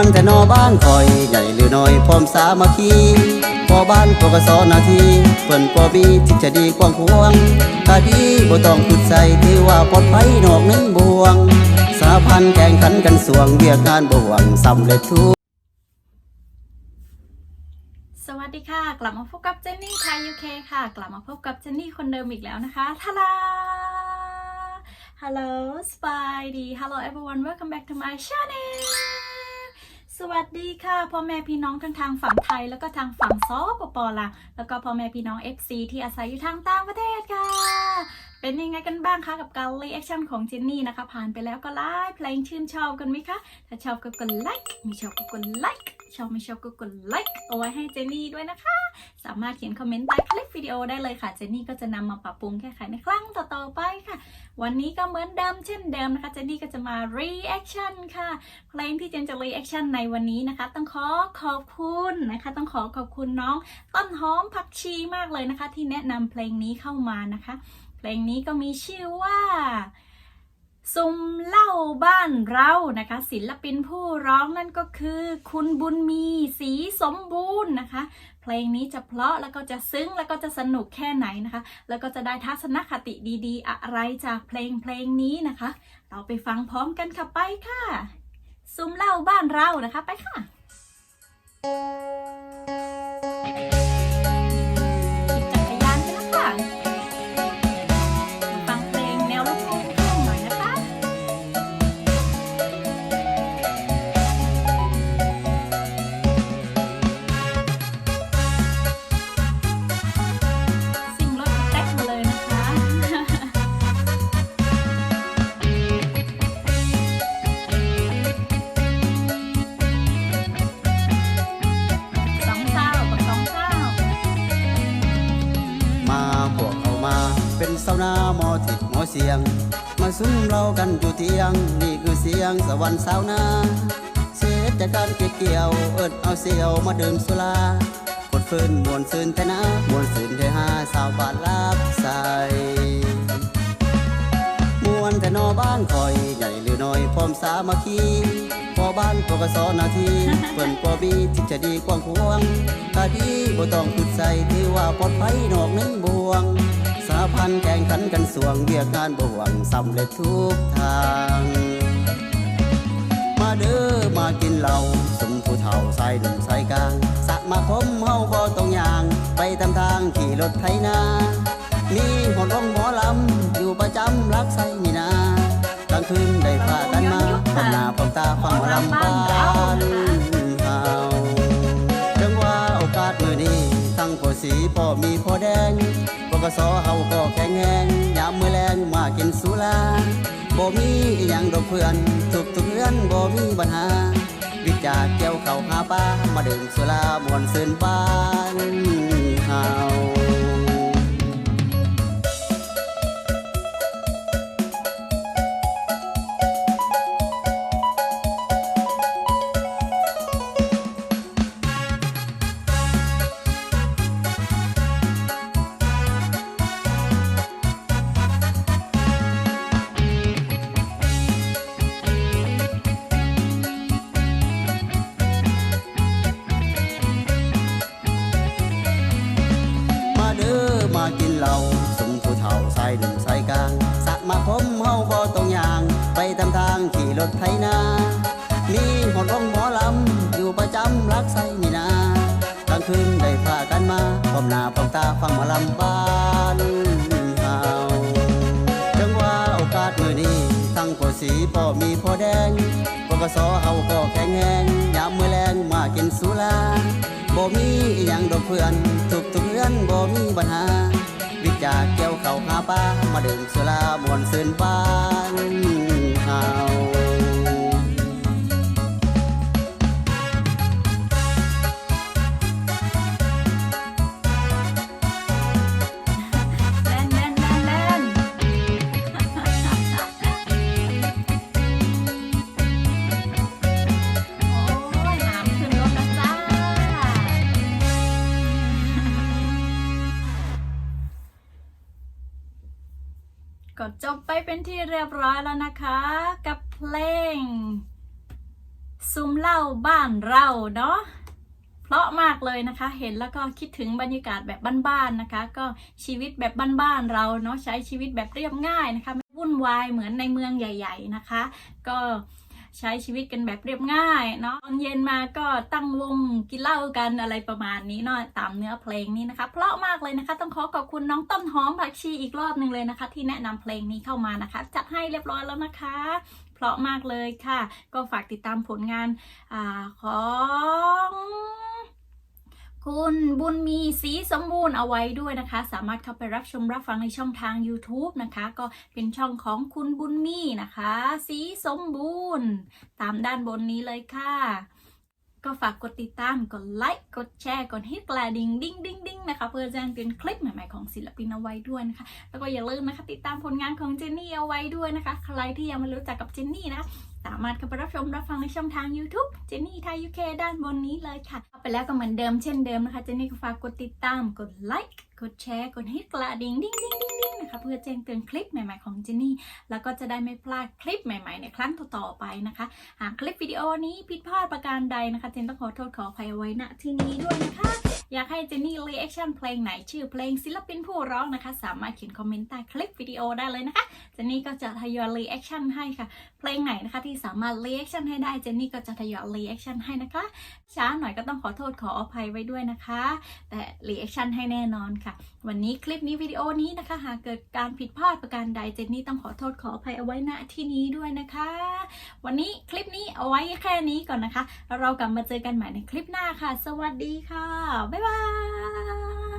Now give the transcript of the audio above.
วนแต่นอบ้านคอย ใหญ่หรือน้อยพร้อมสามัคคีพอบ้านพวกสอนาทีเปิ่นก็มีที่จะดีกว้างขวางกะดีบ่ต้องขุดใส่ถือว่าปลอดภัยนอกนึ่งบวง สาพันแข่งขันกันสวงเวียกงานบ่หวังสำเร็จทุกสวัสดีค่ะ กลับมาพบกับเจนนี่ไทยยูเคค่ะ กลับมาพบกับเจนนี่คนเดิมอีกแล้วนะคะทาลา Hello Spidey Hello everyone welcome back to my channel สวัสดีค่ะพ่อแม่พี่น้องทั้งทางฝั่งไทย แล้วก็ทางฝั่งซอปปลาวแล้วก็พ่อแม่พี่น้อง FC ที่อาศัยอยู่ทางต่างประเทศค่ะ เป็นยังไงกันบ้างคะกับการรีแอคชั่นของเจนนี่นะคะ ผ่านไปแล้วก็ไลค์เพลงชื่นชอบกันไหมคะ ถ้าชอบก็กดไลค์ไม่ชอบก็กดไลค์ ชอบไม่ชอบก็กดไลค์เอาไว้ให้เจนนี่ด้วยนะคะ สามารถเขียนคอมเมนต์ใต้คลิปวิดีโอได้เลยค่ะ เจนนี่ก็จะนำมาปรับปรุงแก้ไขในครั้งต่อๆไปค่ะ วันนี้ก็เหมือนเดิมเช่นเดิมนะคะ เจนนี่ก็จะมา reaction ค่ะ เพลงที่เจนจะ reaction ในวันนี้นะคะ ต้องขอขอบคุณนะคะ ต้องขอขอบคุณน้องต้นหอมผักชีมากเลยนะคะ ที่แนะนำเพลงนี้เข้ามานะคะ เพลงนี้ก็มีชื่อว่า ซุมเล่าบ้านเรานะคะ ศิลปินผู้ร้องนั่นก็คือ คุณบุญมีสีสมบูรณ์นะคะ เพลงนี้จะเพราะแล้วก็จะซึ้งแล้วก็จะสนุกแค่ไหนนะคะ แล้วก็จะได้ทัศนคติดีๆ อะไรจากเพลงเพลงนี้นะคะ เราไปฟังพร้อมกันค่ะไปค่ะ ซุมเล่าบ้านเรานะคะไปค่ะ เสียง มาซุ้มเรากันอยู่เตียง นี่คือเสียงสวรรค์สาวนาเสียจากการเก็บเกี่ยว เอิดเอาเสียวมาดื่มสุรากดฟืนมวนซื่นแต่นะมวนซื่นเทหาสาวบาดลาบใส นแต่นอบ้านคอยใหญ่หรือน้อยพร้อมสามัคคีพอบ้านพวกสอนนาทีเปิ่นก็มีที่จะดีกว้างขวางกะดีบ่ต้องขุดใส่ถือว่าปลอดภัยนอกหนึ่งบวง สาพันธ์แข่งขันกันสวงเวียกงานบ่หวังสำเร็จทุกทาง มาเด้อมากินเหล้าสมผู้เฒ่าสายหนุ่มสายกลางสักมาคมเฮาบ่ต้องย่าง ไปตามทางขี่รถไถนามีหอดร้องหมอลำอยู่ประจำรักใส่นี่นากลาง คืนได้พากันมาพร้อมหน้าพร้อมตาฟังหมอลำบ้านเฮาจังว่าโอกาสมือนี้ทั้งพ่อสีพ่อมีพ่อแดงปกสเฮาก็แข็งแรงยามมือแรงมากินสุราบ่มีอหยังดอกเพื่อนทุกทุกเรือนบ่มีปัญหาวิจารเกี่ยวเข้าหาป้ามาดื่มสุรามวนซื่นบ้าน มาพร้อมหน้าพร้อมตาฟังหมอลำบ้านเฮาจังว่าโอกาสมือนี้ทั้งพ่อสีพ่อมีพ่อแดงปกสเฮาก็แข็งแรงยามมือแรงมากินสุราบ่มีอหยังดอกเพื่อนทุกทุกเรือนบ่มีปัญหาวิจารเกี่ยวเข้าหาป้ามาดื่มสุรามวนซื่นบ้า ก็จบไปเป็นที่เรียบร้อยแล้วนะคะ กับเพลง ซุ้มเหล้าบ้านเราเนาะเพราะมากเลยนะคะ เห็นแล้วก็คิดถึงบรรยากาศแบบบ้านๆนะคะ ก็ชีวิตแบบบ้านๆเราเนาะใช้ชีวิตแบบเรียบง่ายนะคะไม่วุ่นวายเหมือนในเมืองใหญ่ ๆนะคะ ก็ ใช้ชีวิตกันแบบเรียบง่ายเนาะตอนเย็นมาก็ตั้งวงกินเหล้ากันอะไรประมาณนี้เนาะตามเนื้อเพลงนี้นะคะ เพราะมากเลยนะคะ ต้องขอขอบคุณน้องต้นหอมผักชีอีกรอบหนึ่งเลยนะคะ ที่แนะนำเพลงนี้เข้ามานะคะ จัดให้เรียบร้อยแล้วนะคะ เพราะมากเลยค่ะ ก็ฝากติดตามผลงานอของ คุณบุญมีสีสมบูรณ์เอาไว้ด้วยนะคะ สามารถเข้าไปรับชมรับฟังในช่องทาง YouTube นะคะ ก็เป็นช่องของคุณบุญมีนะคะ สีสมบูรณ์ ตามด้านบนนี้เลยค่ะ ก็ฝากกดติดตาม กดไลค์ กดแชร์ กดฮิตกระดิ่งดิ้งดิ้งดิ้งนะคะ เพื่อแจ้งเตือนคลิปใหม่ๆของศิลปินเอาไว้ด้วยนะคะ แล้วก็อย่าลืมนะคะ ติดตามผลงานของเจนนี่เอาไว้ด้วยนะคะ ใครที่ยังไม่รู้จักกับเจนนี่นะ สามารถเข้าไปรับชมรับฟังในช่องทาง YouTube เจนนี่ไทยยูเคด้านบนนี้เลยค่ะเข้าไปแล้วก็เหมือนเดิมเช่นเดิมนะคะ เจนนี่ก็ฝากกดติดตาม กดไลค์ กดแชร์ กดฮิตกระดิ่งดิ้งดิ้งดิ้งดิ้งนะคะ เพื่อแจ้งเตือนคลิปใหม่ๆของเจนนี่ แล้วก็จะได้ไม่พลาดคลิปใหม่ๆในครั้งต่อๆไปนะคะ หากคลิปวิดีโอนี้ผิดพลาดประการใดนะคะ เจนต้องขอโทษขออภัยไว้ณที่นี้ด้วยนะคะ อยากให้เจนนี่รีแอคชั่นเพลงไหนชื่อเพลงศิลปินผู้ร้องนะคะ สามารถเขียนคอมเมนต์ใต้คลิปวิดีโอได้เลยนะคะเจนนี่ก็จะทยอยรีแอคชั่นให้ค่ะ เพลงไหนนะคะที่สามารถรีแอคชั่นให้ได้เจนนี่ก็จะทยอยรีแอคชั่นให้นะคะ ช้าหน่อยก็ต้องขอโทษขออภัยไว้ด้วยนะคะ แต่รีแอคชั่นให้แน่นอนค่ะ วันนี้คลิปนี้วิดีโอนี้นะคะ หากเกิดการผิดพลาดประการใดเจนนี่ต้องขอโทษขออภัยเอาไว้ณที่นี้ด้วยนะคะ วันนี้คลิปนี้เอาไว้แค่นี้ก่อนนะคะ เรากลับมาเจอกันใหม่ในคลิปหน้าค่ะ สวัสดีค่ะบ๊ายบาย